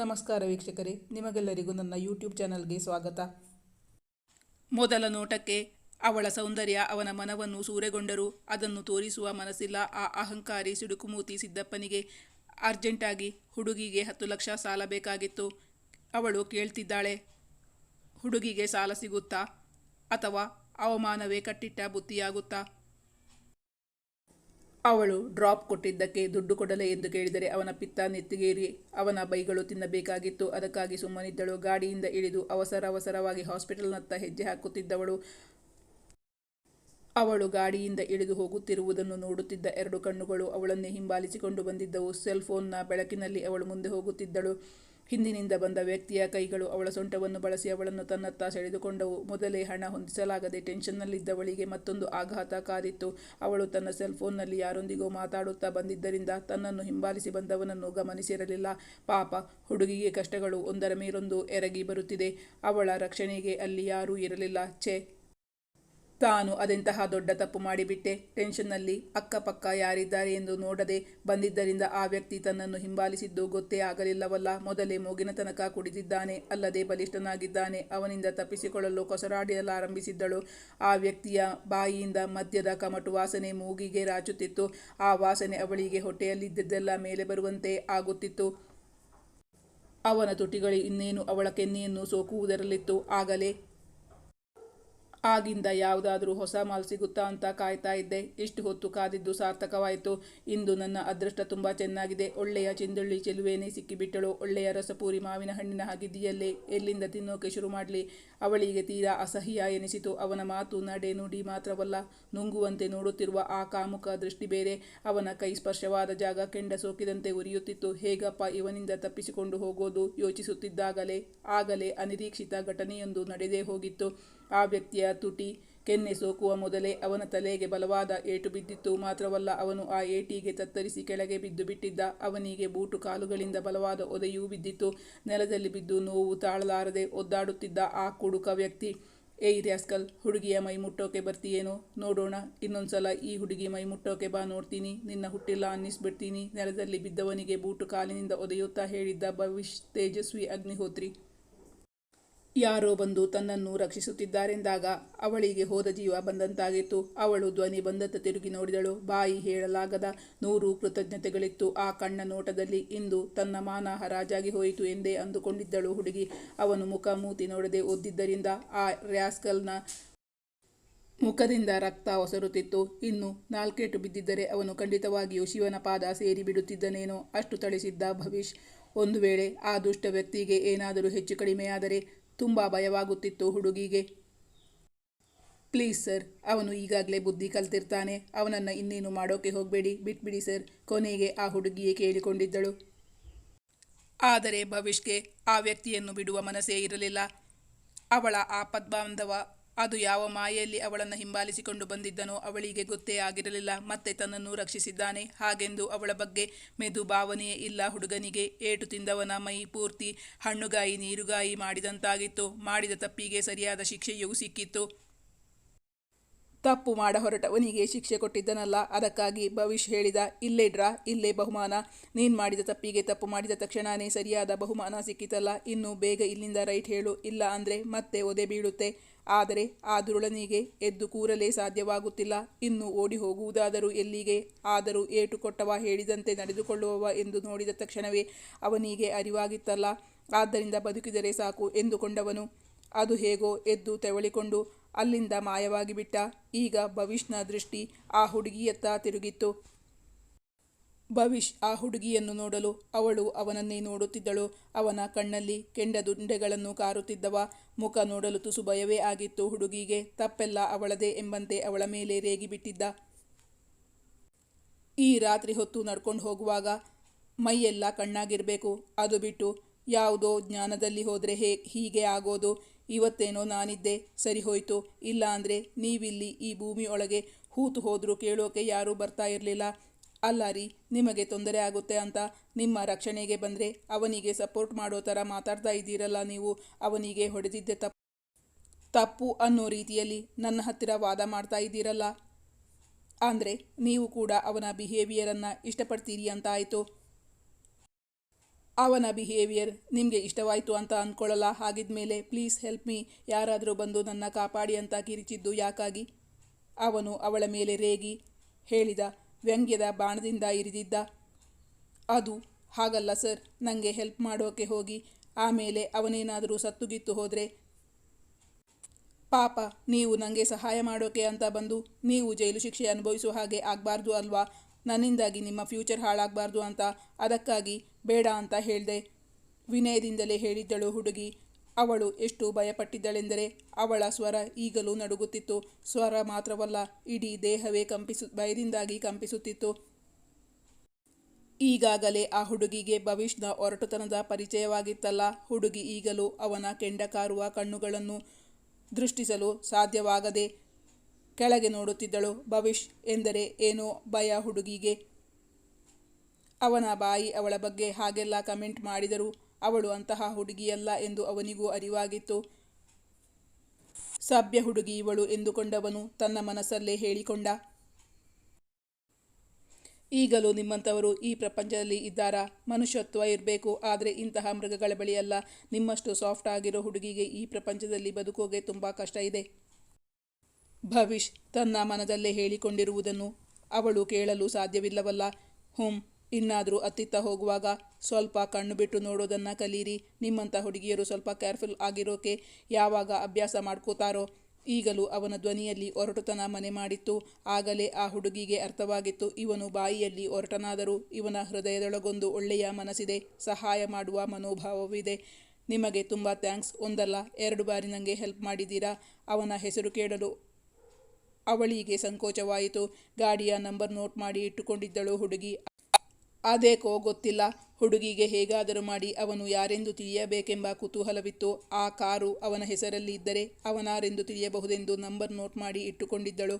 ನಮಸ್ಕಾರ ವೀಕ್ಷಕರೇ, ನಿಮಗೆಲ್ಲರಿಗೂ ನನ್ನ ಯೂಟ್ಯೂಬ್ ಚಾನಲ್ಗೆ ಸ್ವಾಗತ. ಮೊದಲ ನೋಟಕ್ಕೆ ಅವಳ ಸೌಂದರ್ಯ ಅವನ ಮನವನ್ನು ಸೂರೆಗೊಂಡರೂ. ಅದನ್ನು ತೋರಿಸುವ ಮನಸ್ಸಿಲ್ಲ. ಆ ಅಹಂಕಾರಿ ಸಿಡುಕುಮೂತಿ ಸಿದ್ದಪ್ಪನಿಗೆ ಅರ್ಜೆಂಟಾಗಿ ಹುಡುಗಿಗೆ ಹತ್ತು ಲಕ್ಷ ಸಾಲ ಬೇಕಾಗಿತ್ತು. ಅವಳು ಕೇಳ್ತಿದ್ದಾಳೆ, ಹುಡುಗಿಗೆ ಸಾಲ ಸಿಗುತ್ತಾ ಅಥವಾ ಅವಮಾನವೇ ಕಟ್ಟಿಟ್ಟ ಬುತ್ತಿಯಾಗುತ್ತಾ ಅವಳು ಡ್ರಾಪ್ ಕೊಟ್ಟಿದ್ದಕ್ಕೆ ದುಡ್ಡು ಕೊಡಲೇ ಎಂದು ಕೇಳಿದರೆ ಅವನ ಪಿತ್ತ ನೆತ್ತಿಗೇರಿ, ಅವನ ಬೈಗಳು ತಿನ್ನಬೇಕಾಗಿತ್ತು. ಅದಕ್ಕಾಗಿ ಸುಮ್ಮನಿದ್ದಳು. ಗಾಡಿಯಿಂದ ಇಳಿದು ಅವಸರ ಅವಸರವಾಗಿ ಹಾಸ್ಪಿಟಲ್ನತ್ತ ಹೆಜ್ಜೆ ಹಾಕುತ್ತಿದ್ದವಳು. ಅವಳು ಗಾಡಿಯಿಂದ ಇಳಿದು ಹೋಗುತ್ತಿರುವುದನ್ನು ನೋಡುತ್ತಿದ್ದ ಎರಡು ಕಣ್ಣುಗಳು ಅವಳನ್ನೇ ಹಿಂಬಾಲಿಸಿಕೊಂಡು ಬಂದಿದ್ದವು. ಸೆಲ್ ಫೋನ್ನ ಬೆಳಕಿನಲ್ಲಿ ಅವಳು ಮುಂದೆ ಹೋಗುತ್ತಿದ್ದಳು. ಹಿಂದಿನಿಂದ ಬಂದ ವ್ಯಕ್ತಿಯ ಕೈಗಳು ಅವಳ ಸೊಂಟವನ್ನು ಬಳಸಿ ಅವಳನ್ನು ತನ್ನತ್ತ ಸೆಳೆದುಕೊಂಡವು. ಮೊದಲೇ ಹಣ ಹೊಂದಿಸಲಾಗದೆ ಟೆನ್ಷನ್ನಲ್ಲಿದ್ದವಳಿಗೆ ಮತ್ತೊಂದು ಆಘಾತ ಕಾದಿತ್ತು. ಅವಳು ತನ್ನ ಸೆಲ್ ಫೋನ್ನಲ್ಲಿ ಯಾರೊಂದಿಗೋ ಮಾತಾಡುತ್ತಾ ಬಂದಿದ್ದರಿಂದ ತನ್ನನ್ನು ಹಿಂಬಾಲಿಸಿ ಬಂದವನನ್ನು ಗಮನಿಸಿರಲಿಲ್ಲ. ಪಾಪ, ಹುಡುಗಿಗೆ ಕಷ್ಟಗಳು ಒಂದರ ಮೇಲೊಂದು ಎರಗಿ ಬರುತ್ತಿದೆ. ಅವಳ ರಕ್ಷಣೆಗೆ ಅಲ್ಲಿ ಯಾರೂ ಇರಲಿಲ್ಲ. ಛೆ ತಾನು ಅದೆಂತಹ ದೊಡ್ಡ ತಪ್ಪು ಮಾಡಿಬಿಟ್ಟೆ? ಟೆನ್ಷನ್ನಲ್ಲಿ ಅಕ್ಕಪಕ್ಕ ಯಾರಿದ್ದಾರೆ ಎಂದು ನೋಡದೆ ಬಂದಿದ್ದರಿಂದ ಆ ವ್ಯಕ್ತಿ ತನ್ನನ್ನು ಹಿಂಬಾಲಿಸಿದ್ದು ಗೊತ್ತೇ ಆಗಲಿಲ್ಲವಲ್ಲ. ಮೊದಲೇ ಮೂಗಿನ ತನಕ ಕುಡಿದಿದ್ದಾನೆ, ಅಲ್ಲದೆ ಬಲಿಷ್ಠನಾಗಿದ್ದಾನೆ. ಅವನಿಂದ ತಪ್ಪಿಸಿಕೊಳ್ಳಲು ಕೊಸರಾಡಿಯಲಾರಂಭಿಸಿದ್ದಳು ಆ ವ್ಯಕ್ತಿಯ ಬಾಯಿಯಿಂದ ಮದ್ಯದ ಕಮಟು ವಾಸನೆ ಮೂಗಿಗೆ ರಾಚುತ್ತಿತ್ತು. ಆ ವಾಸನೆ ಅವಳಿಗೆ ಹೊಟ್ಟೆಯಲ್ಲಿದ್ದದ್ದೆಲ್ಲ ಮೇಲೆ ಬರುವಂತೆ ಆಗುತ್ತಿತ್ತು. ಅವನ ತುಟಿಗಳು ಇನ್ನೇನು ಅವಳ ಕೆನ್ನೆಯನ್ನು ಸೋಕುವುದರಲ್ಲಿತ್ತು? ಆಗಲೇ ಆಗಿಂದ ಯಾವುದಾದ್ರೂ ಹೊಸ ಮಾಲ್ ಸಿಗುತ್ತಾ ಅಂತ ಕಾಯ್ತಾ ಇದ್ದೆ. ಇಷ್ಟು ಹೊತ್ತು ಕಾದಿದ್ದು ಸಾರ್ಥಕವಾಯಿತು. ಇಂದು ನನ್ನ ಅದೃಷ್ಟ ತುಂಬ ಚೆನ್ನಾಗಿದೆ. ಒಳ್ಳೆಯ ಚಿಂದುಳ್ಳಿ ಚೆಲುವೇನೆ ಸಿಕ್ಕಿಬಿಟ್ಟಳು. ಒಳ್ಳೆಯ ರಸಪೂರಿ ಮಾವಿನ ಹಣ್ಣಿನ ಹಾಗಿದೆಯಲ್ಲೇ ಎಲ್ಲಿಂದ ತಿನ್ನೋಕೆ ಶುರು ಮಾಡಲಿ? ಅವಳಿಗೆ ತೀರಾ ಅಸಹ್ಯ ಎನಿಸಿತು. ಅವನ ಮಾತು ನಡೆ ನುಡಿ ಮಾತ್ರವಲ್ಲ, ನುಂಗುವಂತೆ ನೋಡುತ್ತಿರುವ ಆ ಕಾಮುಕ ದೃಷ್ಟಿ ಬೇರೆ. ಅವನ ಕೈ ಸ್ಪರ್ಶವಾದ ಜಾಗ ಕೆಂಡ ಸೋಕಿದಂತೆ ಉರಿಯುತ್ತಿತ್ತು. ಹೇಗಪ್ಪ ಇವನಿಂದ ತಪ್ಪಿಸಿಕೊಂಡು ಹೋಗೋದು ಯೋಚಿಸುತ್ತಿದ್ದಾಗಲೇ? ಆಗಲೇ ಅನಿರೀಕ್ಷಿತ ಘಟನೆಯೊಂದು ನಡೆದೇ ಹೋಗಿತ್ತು. ಆ ವ್ಯಕ್ತಿಯ ತುಟಿ ಕೆನ್ನೆ ಸೋಕುವ ಮೊದಲೇ ಅವನ ತಲೆಗೆ ಬಲವಾದ ಏಟು ಬಿದ್ದಿತ್ತು. ಮಾತ್ರವಲ್ಲ, ಅವನು ಆ ಏಟಿಗೆ ತತ್ತರಿಸಿ ಕೆಳಗೆ ಬಿದ್ದು ಬಿಟ್ಟಿದ್ದ. ಅವನಿಗೆ ಬೂಟು ಕಾಲುಗಳಿಂದ ಬಲವಾದ ಒದೆಯೂ ಬಿದ್ದಿತ್ತು. ನೆಲದಲ್ಲಿ ಬಿದ್ದು ನೋವು ತಾಳಲಾರದೆ ಒದ್ದಾಡುತ್ತಿದ್ದ ಆ ಕುಡುಕ ವ್ಯಕ್ತಿ ಏಯ್ ರ್ಯಾಸ್ಕಲ್ ಹುಡುಗಿಯ ಮೈ ಮುಟ್ಟೋಕೆ ಬರ್ತೀಯೇನೋ? ನೋಡೋಣ. ಇನ್ನೊಂದ್ಸಲ ಈ ಹುಡುಗಿ ಮೈ ಮುಟ್ಟೋಕೆ ಬಾ ನೋಡ್ತೀನಿ. ನಿನ್ನ ಹುಟ್ಟಿಲ್ಲ ಅನ್ನಿಸ್ಬಿಡ್ತೀನಿ. ನೆಲದಲ್ಲಿ ಬಿದ್ದವನಿಗೆ ಬೂಟು ಕಾಲಿನಿಂದ ಒದೆಯುತ್ತಾ ಹೇಳಿದ್ದ ಭವಿಷ್ ತೇಜಸ್ವಿ ಅಗ್ನಿಹೋತ್ರಿ. ಯಾರೋ ಬಂದು ತನ್ನನ್ನು ರಕ್ಷಿಸುತ್ತಿದ್ದಾರೆಂದಾಗ ಅವಳಿಗೆ ಹೋದ ಜೀವ ಬಂದಂತಾಗಿತ್ತು. ಅವಳು ಧ್ವನಿ ಬಂದತ್ತ ತಿರುಗಿ ನೋಡಿದಳು. ಬಾಯಿ ಹೇಳಲಾಗದ ನೂರು ಕೃತಜ್ಞತೆಗಳಿತ್ತು. ಆ ಕಣ್ಣ ನೋಟದಲ್ಲಿ ಇಂದು ತನ್ನ ಮಾನ ಹರಾಜಾಗಿ ಹೋಯಿತು ಎಂದೇ ಅಂದುಕೊಂಡಿದ್ದಳು ಹುಡುಗಿ. ಅವನು ಮುಖ ಮೂತಿ ನೋಡದೆ ಒದ್ದಿದ್ದರಿಂದ ಆ ರ್ಯಾಸ್ಕಲ್ನ ಮುಖದಿಂದ ರಕ್ತ ಒಸರುತ್ತಿತ್ತು. ಇನ್ನು ನಾಲ್ಕೇಟು ಬಿದ್ದಿದ್ದರೆ ಅವನು ಖಂಡಿತವಾಗಿಯೂ ಶಿವನ ಪಾದ ಸೇರಿ ಬಿಡುತ್ತಿದ್ದನೇನೋ ಅಷ್ಟು ತಳಿಸಿದ್ದ ಭವಿಷ್ ಒಂದು ವೇಳೆ ಆ ದುಷ್ಟ ವ್ಯಕ್ತಿಗೆ ಏನಾದರೂ ಹೆಚ್ಚು ಕಡಿಮೆಯಾದರೆ ತುಂಬ ಭಯವಾಗುತ್ತಿತ್ತು ಹುಡುಗಿಗೆ. ಪ್ಲೀಸ್ ಸರ್, ಅವನು ಈಗಾಗಲೇ ಬುದ್ಧಿ ಕಲ್ತಿರ್ತಾನೆ. ಅವನನ್ನು ಇನ್ನೇನು ಮಾಡೋಕೆ ಹೋಗಬೇಡಿ. ಬಿಟ್ಬಿಡಿ ಸರ್. ಕೊನೆಗೆ ಆ ಹುಡುಗಿಯೇ ಕೇಳಿಕೊಂಡಿದ್ದಳು. ಆದರೆ ಭವಿಷ್ಗೆ ಆ ವ್ಯಕ್ತಿಯನ್ನು ಬಿಡುವ ಮನಸ್ಸೇ ಇರಲಿಲ್ಲ. ಅವಳ ಆಪದ್ಬಾಂಧವ ಅದು ಯಾವ ಮಾಯೆಯಲ್ಲಿ ಅವಳನ್ನು ಹಿಂಬಾಲಿಸಿಕೊಂಡು ಬಂದಿದ್ದನೋ ಅವಳಿಗೆ ಗೊತ್ತೇ ಆಗಿರಲಿಲ್ಲ. ಮತ್ತೆ ತನ್ನನ್ನು ರಕ್ಷಿಸಿದ್ದಾನೆ. ಹಾಗೆಂದು ಅವಳ ಬಗ್ಗೆ ಮೆದು ಭಾವನೆಯೇ ಇಲ್ಲ. ಹುಡುಗನಿಗೆ ಏಟು ತಿಂದವನ ಮೈ ಪೂರ್ತಿ ಹಣ್ಣುಗಾಯಿ, ನೀರುಗಾಯಿ ಮಾಡಿದಂತಾಗಿತ್ತು. ಮಾಡಿದ ತಪ್ಪಿಗೆ ಸರಿಯಾದ ಶಿಕ್ಷೆಯೂ ಸಿಕ್ಕಿತ್ತು. ತಪ್ಪು ಮಾಡ ಹೊರಟವನಿಗೆ ಶಿಕ್ಷೆ ಕೊಟ್ಟಿದ್ದನಲ್ಲ. ಅದಕ್ಕಾಗಿ ಭವಿಷ್ ಹೇಳಿದ, ಇಲ್ಲೇ ಡ್ರಾ ಇಲ್ಲೇ ಬಹುಮಾನ. ನೀನು ಮಾಡಿದ ತಪ್ಪಿಗೆ ತಪ್ಪು ಮಾಡಿದ ತಕ್ಷಣನೇ ಸರಿಯಾದ ಬಹುಮಾನ ಸಿಕ್ಕಿತಲ್ಲ. ಇನ್ನು ಬೇಗ ಇಲ್ಲಿಂದ ರೈಟ್ ಹೇಳು. ಇಲ್ಲ ಅಂದರೆ ಮತ್ತೆ ಒದೆ ಬೀಳುತ್ತೆ. ಆದರೆ ಆ ದುರುಳನಿಗೆ ಎದ್ದು ಕೂರಲೇ ಸಾಧ್ಯವಾಗುತ್ತಿಲ್ಲ. ಇನ್ನು ಓಡಿ ಹೋಗುವುದಾದರೂ ಎಲ್ಲಿಗೆ? ಆದರೂ ಏಟು ಕೊಟ್ಟವ ಹೇಳಿದಂತೆ ನಡೆದುಕೊಳ್ಳುವವ ಎಂದು ನೋಡಿದ ತಕ್ಷಣವೇ ಅವನಿಗೆ ಅರಿವಾಗಿತ್ತಲ್ಲ. ಆದ್ದರಿಂದ ಬದುಕಿದರೆ ಸಾಕು ಎಂದುಕೊಂಡವನು. ಅದು ಹೇಗೋ ಎದ್ದು ತೆವಳಿಕೊಂಡು ಅಲ್ಲಿಂದ ಮಾಯವಾಗಿಬಿಟ್ಟ. ಈಗ ಭವಿಷ್ಯನ ದೃಷ್ಟಿ ಆ ಹುಡುಗಿಯತ್ತ ತಿರುಗಿತ್ತು. ಭವಿಷ್ ಆ ಹುಡುಗಿಯನ್ನು ನೋಡಲು, ಅವಳು ಅವನನ್ನೇ ನೋಡುತ್ತಿದ್ದಳು. ಅವನ ಕಣ್ಣಲ್ಲಿ ಕೆಂಡ ದುಂಡೆಗಳನ್ನು ಕಾರುತ್ತಿದ್ದವ. ಮುಖ ನೋಡಲು ತುಸು ಭಯವೇ ಆಗಿತ್ತು ಹುಡುಗಿಗೆ. ತಪ್ಪೆಲ್ಲ ಅವಳದೇ ಎಂಬಂತೆ ಅವಳ ಮೇಲೆ ರೇಗಿಬಿಟ್ಟಿದ್ದ. ಈ ರಾತ್ರಿ ಹೊತ್ತು ನಡ್ಕೊಂಡು ಹೋಗುವಾಗ ಮೈಯೆಲ್ಲ ಕಣ್ಣಾಗಿರಬೇಕು. ಅದು ಬಿಟ್ಟು ಯಾವುದೋ ಜ್ಞಾನದಲ್ಲಿ ಹೋದರೆ ಹೇ, ಹೀಗೆ ಆಗೋದು. ಇವತ್ತೇನೋ ನಾನಿದ್ದೆ, ಸರಿ ಹೋಯಿತು. ಇಲ್ಲ ಅಂದರೆ ನೀವಿಲ್ಲಿ ಈ ಭೂಮಿಯೊಳಗೆ ಹೂತು ಹೋದರೂ ಕೇಳೋಕೆ ಯಾರೂ ಬರ್ತಾ ಇರಲಿಲ್ಲ. ಅಲ್ಲ ರೀ, ನಿಮಗೆ ತೊಂದರೆ ಆಗುತ್ತೆ ಅಂತ. ನಿಮ್ಮ ರಕ್ಷಣೆಗೆ ಬಂದರೆ ಅವನಿಗೆ ಸಪೋರ್ಟ್ ಮಾಡೋ ಥರ ಮಾತಾಡ್ತಾ ಇದ್ದೀರಲ್ಲ ನೀವು, ಅವನಿಗೆ ಹೊಡೆದಿದ್ದೆ ತಪ್ಪು ತಪ್ಪು ಅನ್ನೋ ರೀತಿಯಲ್ಲಿ ನನ್ನ ಹತ್ತಿರ ವಾದ ಮಾಡ್ತಾ ಇದ್ದೀರಲ್ಲ. ಅಂದರೆ ನೀವು ಕೂಡ ಅವನ ಬಿಹೇವಿಯರನ್ನು ಇಷ್ಟಪಡ್ತೀರಿ ಅಂತ ಆಯಿತು. ಅವನ ಬಿಹೇವಿಯರ್ ನಿಮಗೆ ಇಷ್ಟವಾಯಿತು ಅಂತ ಅಂದ್ಕೊಳ್ಳಲ್ಲ ಹಾಗಿದ್ಮೇಲೆ ಪ್ಲೀಸ್ ಹೆಲ್ಪ್ ಮೀ ಯಾರಾದರೂ ಬಂದು ನನ್ನ ಕಾಪಾಡಿ ಅಂತ ಕಿರಿಚಿದ್ದು ಯಾಕಾಗಿ? ಅವನು ಅವಳ ಮೇಲೆ ರೇಗಿ ಹೇಳಿದ ವ್ಯಂಗ್ಯದ ಬಾಣದಿಂದ ಇರಿದಿದ್ದ. ಅದು ಹಾಗಲ್ಲ ಸರ್ ನನಗೆ ಹೆಲ್ಪ್ ಮಾಡೋಕೆ ಹೋಗಿ. ಆಮೇಲೆ ಅವನೇನಾದರೂ ಸತ್ತುಗಿತ್ತು ಹೋದರೆ? ಪಾಪ, ನೀವು ನನಗೆ ಸಹಾಯ ಮಾಡೋಕೆ ಅಂತ ಬಂದು ನೀವು ಜೈಲು ಶಿಕ್ಷೆ ಅನುಭವಿಸುವ ಹಾಗೆ ಆಗಬಾರ್ದು ಅಲ್ವಾ? ನನ್ನಿಂದಾಗಿ ನಿಮ್ಮ ಫ್ಯೂಚರ್ ಹಾಳಾಗಬಾರ್ದು ಅಂತ ಅದಕ್ಕಾಗಿ ಬೇಡ ಅಂತ ಹೇಳಿದೆ, ವಿನಯದಿಂದಲೇ ಹೇಳಿದ್ದಳು ಹುಡುಗಿ. ಅವಳು ಎಷ್ಟು ಭಯಪಟ್ಟಿದ್ದಳೆಂದರೆ ಅವಳ ಸ್ವರ ಈಗಲೂ ನಡುಗುತ್ತಿತ್ತು. ಸ್ವರ ಮಾತ್ರವಲ್ಲ, ಇಡೀ ದೇಹವೇ ಕಂಪಿಸು, ಭಯದಿಂದಾಗಿ ಕಂಪಿಸುತ್ತಿತ್ತು. ಈಗಾಗಲೇ ಆ ಹುಡುಗಿಗೆ ಭವಿಷ್ಯನ ಒರಟುತನದ ಪರಿಚಯವಾಗಿತ್ತಲ್ಲ. ಹುಡುಗಿ ಈಗಲೂ ಅವನ ಕೆಂಡ ಕಾರುವ ಕಣ್ಣುಗಳನ್ನು ದೃಷ್ಟಿಸಲು ಸಾಧ್ಯವಾಗದೆ ಕೆಳಗೆ ನೋಡುತ್ತಿದ್ದಳು. ಭವಿಷ್, ಎಂದರೆ ಏನೋ ಭಯ ಹುಡುಗಿಗೆ. ಅವನ ಬಾಯಿ ಅವಳ ಬಗ್ಗೆ ಹಾಗೆಲ್ಲ ಕಮೆಂಟ್ ಮಾಡಿದರು ಅವಳು ಅಂತಹ ಹುಡುಗಿಯಲ್ಲ ಎಂದು ಅವನಿಗೂ ಅರಿವಾಗಿತ್ತು. ಸಭ್ಯ ಹುಡುಗಿ ಇವಳು ಎಂದುಕೊಂಡವನು ತನ್ನ ಮನಸ್ಸಲ್ಲೇ ಹೇಳಿಕೊಂಡ. ಈಗಲೂ ನಿಮ್ಮಂಥವರು ಈ ಪ್ರಪಂಚದಲ್ಲಿ ಇದ್ದಾರಾ? ಮನುಷ್ಯತ್ವ ಇರಬೇಕು, ಆದರೆ ಇಂತಹ ಮೃಗಗಳ ಬಳಿಯಲ್ಲ. ನಿಮ್ಮಷ್ಟು ಸಾಫ್ಟ್ ಆಗಿರೋ ಹುಡುಗಿಗೆ ಈ ಪ್ರಪಂಚದಲ್ಲಿ ಬದುಕೋಗೆ ತುಂಬ ಕಷ್ಟ ಇದೆ. ಭವಿಷ್ ತನ್ನ ಮನದಲ್ಲೇ ಹೇಳಿಕೊಂಡಿರುವುದನ್ನು ಅವಳು ಕೇಳಲು ಸಾಧ್ಯವಿಲ್ಲವಲ್ಲ. ಹುಂ ಇನ್ನಾದರೂ ಅತ್ತಿತ್ತ ಹೋಗುವಾಗ ಸ್ವಲ್ಪ ಕಣ್ಣು ಬಿಟ್ಟು ನೋಡೋದನ್ನು ಕಲೀರಿ. ನಿಮ್ಮಂಥ ಹುಡುಗಿಯರು ಸ್ವಲ್ಪ ಕೇರ್ಫುಲ್ ಆಗಿರೋಕೆ ಯಾವಾಗ ಅಭ್ಯಾಸ ಮಾಡ್ಕೋತಾರೋ ಈಗಲೂ ಅವನ ಧ್ವನಿಯಲ್ಲಿ ಒರಟುತನ ಮನೆ ಮಾಡಿತ್ತು. ಆಗಲೇ ಆ ಹುಡುಗಿಗೆ ಅರ್ಥವಾಗಿತ್ತು. ಇವನು ಬಾಯಿಯಲ್ಲಿ ಒರಟನಾದರೂ ಇವನ ಹೃದಯದೊಳಗೊಂದು ಒಳ್ಳೆಯ ಮನಸ್ಸಿದೆ. ಸಹಾಯ ಮಾಡುವ ಮನೋಭಾವವಿದೆ. ನಿಮಗೆ ತುಂಬ ಥ್ಯಾಂಕ್ಸ್ ಒಂದಲ್ಲ, ಎರಡು ಬಾರಿ ನನಗೆ ಹೆಲ್ಪ್ ಮಾಡಿದ್ದೀರಾ? ಅವನ ಹೆಸರು ಕೇಳಲು ಅವಳಿಗೆ ಸಂಕೋಚವಾಯಿತು. ಗಾಡಿಯ ನಂಬರ್ ನೋಟ್ ಮಾಡಿ ಇಟ್ಟುಕೊಂಡಿದ್ದಳು ಹುಡುಗಿ. ಅದೇಕೋ ಗೊತ್ತಿಲ್ಲ ಹುಡುಗಿಗೆ ಹೇಗಾದರೂ ಮಾಡಿ, ಅವನು ಯಾರೆಂದು ತಿಳಿಯಬೇಕೆಂಬ ಕುತೂಹಲವಿತ್ತು. ಆ ಕಾರು ಅವನ ಹೆಸರಲ್ಲಿ ಇದ್ದರೆ ಅವನಾರೆಂದು ತಿಳಿಯಬಹುದೆಂದು ನಂಬರ್ ನೋಟ್ ಮಾಡಿ ಇಟ್ಟುಕೊಂಡಿದ್ದಳು.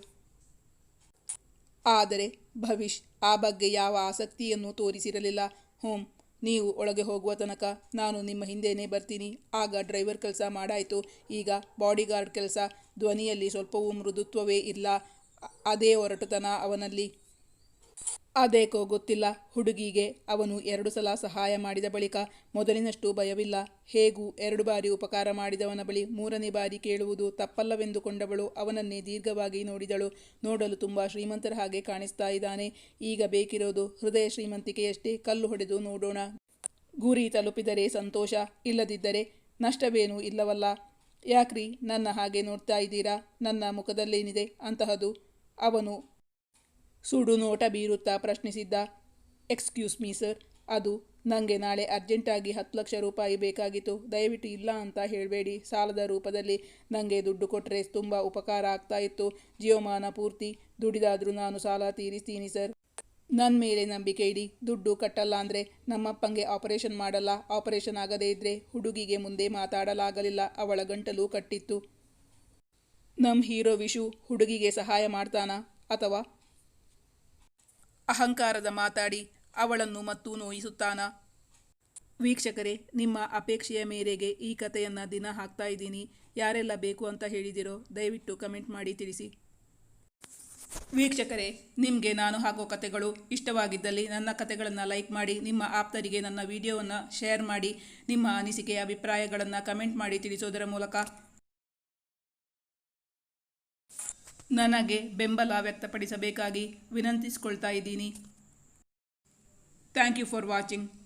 ಆದರೆ ಭವಿಷ್, ಆ ಬಗ್ಗೆ ಯಾವ ಆಸಕ್ತಿಯನ್ನು ತೋರಿಸಿರಲಿಲ್ಲ. ಹೋಂ ನೀವು ಒಳಗೆ ಹೋಗುವ ತನಕ ನಾನು ನಿಮ್ಮ ಹಿಂದೆನೇ ಬರ್ತೀನಿ. ಆಗ ಡ್ರೈವರ್ ಕೆಲಸ ಮಾಡಾಯಿತು. ಈಗ ಬಾಡಿಗಾರ್ಡ್ ಕೆಲಸ. ಧ್ವನಿಯಲ್ಲಿ ಸ್ವಲ್ಪವೂ ಮೃದುತ್ವವೇ ಇಲ್ಲ. ಅದೇ ಹೊರಟುತನ ಅವನಲ್ಲಿ. ಅದೇಕೋ ಗೊತ್ತಿಲ್ಲ. ಹುಡುಗಿಗೆ ಅವನು ಎರಡು ಸಲ ಸಹಾಯ ಮಾಡಿದ ಬಳಿಕ ಮೊದಲಿನಷ್ಟು ಭಯವಿಲ್ಲ. ಹೇಗೂ ಎರಡು ಬಾರಿ ಉಪಕಾರ ಮಾಡಿದವನ ಬಳಿ ಮೂರನೇ ಬಾರಿ ಕೇಳುವುದು ತಪ್ಪಲ್ಲವೆಂದುಕೊಂಡವಳು ಅವನನ್ನೇ ದೀರ್ಘವಾಗಿ ನೋಡಿದಳು. ನೋಡಲು ತುಂಬ ಶ್ರೀಮಂತರ ಹಾಗೆ ಕಾಣಿಸ್ತಾ ಇದ್ದಾನೆ. ಈಗ ಬೇಕಿರೋದು ಹೃದಯ ಶ್ರೀಮಂತಿಕೆಯಷ್ಟೇ ಕಲ್ಲು ಹೊಡೆದು ನೋಡೋಣ. ಗುರಿ ತಲುಪಿದರೆ ಸಂತೋಷ, ಇಲ್ಲದಿದ್ದರೆ ನಷ್ಟವೇನೂ ಇಲ್ಲವಲ್ಲ. ಯಾಕ್ರಿ ನನ್ನ ಹಾಗೆ ನೋಡ್ತಾ ಇದ್ದೀರಾ? ನನ್ನ ಮುಖದಲ್ಲೇನಿದೆ ಅಂತಹದು. ಅವನು ಸುಡು ನೋಟ ಬೀರುತ್ತಾ ಪ್ರಶ್ನಿಸಿದ್ದ ಎಕ್ಸ್ಕ್ಯೂಸ್ ಮೀ ಸರ್ ಅದು ನನಗೆ ನಾಳೆ ಅರ್ಜೆಂಟಾಗಿ ಹತ್ತು ಲಕ್ಷ ರೂಪಾಯಿ ಬೇಕಾಗಿತ್ತು. ದಯವಿಟ್ಟು ಇಲ್ಲ ಅಂತ ಹೇಳಬೇಡಿ. ಸಾಲದ ರೂಪದಲ್ಲಿ ನನಗೆ ದುಡ್ಡು ಕೊಟ್ಟರೆ ತುಂಬ ಉಪಕಾರ ಆಗ್ತಾ ಇತ್ತು. ಜೀವಮಾನ ಪೂರ್ತಿ ದುಡಿದಾದರೂ ನಾನು ಸಾಲ ತೀರಿಸ್ತೀನಿ ಸರ್ ನನ್ನ ಮೇಲೆ ನಂಬಿಕೆ ಇಡಿ. ದುಡ್ಡು ಕಟ್ಟಲ್ಲ ಅಂದರೆ ನಮ್ಮಪ್ಪಂಗೆ ಆಪರೇಷನ್ ಮಾಡಲ್ಲ. ಆಪರೇಷನ್ ಆಗದೇ ಇದ್ದರೆ ಹುಡುಗಿಗೆ ಮುಂದೆ ಮಾತಾಡಲಾಗಲಿಲ್ಲ. ಅವಳ ಗಂಟಲು ಕಟ್ಟಿತ್ತು. ನಮ್ಮ ಹೀರೋ ವಿಶು ಹುಡುಗಿಗೆ ಸಹಾಯ ಮಾಡ್ತಾನಾ ಅಥವಾ ಅಹಂಕಾರದ ಮಾತಾಡಿ ಅವಳನ್ನು ಮತ್ತೂ ನೋಯಿಸುತ್ತಾನ? ವೀಕ್ಷಕರೇ, ನಿಮ್ಮ ಅಪೇಕ್ಷೆಯ ಮೇರೆಗೆ ಈ ಕಥೆಯನ್ನು ದಿನ ಹಾಕ್ತಾ ಇದ್ದೀನಿ. ಯಾರೆಲ್ಲ ಬೇಕು ಅಂತ ಹೇಳಿದಿರೋ, ದಯವಿಟ್ಟು ಕಮೆಂಟ್ ಮಾಡಿ ತಿಳಿಸಿ. ವೀಕ್ಷಕರೇ, ನಿಮಗೆ ನಾನು ಹಾಕೋ ಕಥೆಗಳು ಇಷ್ಟವಾಗಿದ್ದಲ್ಲಿ ನನ್ನ ಕಥೆಗಳನ್ನು ಲೈಕ್ ಮಾಡಿ, ನಿಮ್ಮ ಆಪ್ತರಿಗೆ ನನ್ನ ವಿಡಿಯೋವನ್ನು ಶೇರ್ ಮಾಡಿ, ನಿಮ್ಮ ಅನಿಸಿಕೆಯ ಅಭಿಪ್ರಾಯಗಳನ್ನು ಕಮೆಂಟ್ ಮಾಡಿ ತಿಳಿಸೋದರ ಮೂಲಕ ನನಗೆ ಬೆಂಬಲ ವ್ಯಕ್ತಪಡಿಸಬೇಕಾಗಿ ವಿನಂತಿಸಿಕೊಳ್ತಾ ಇದ್ದೀನಿ. Thank you for watching.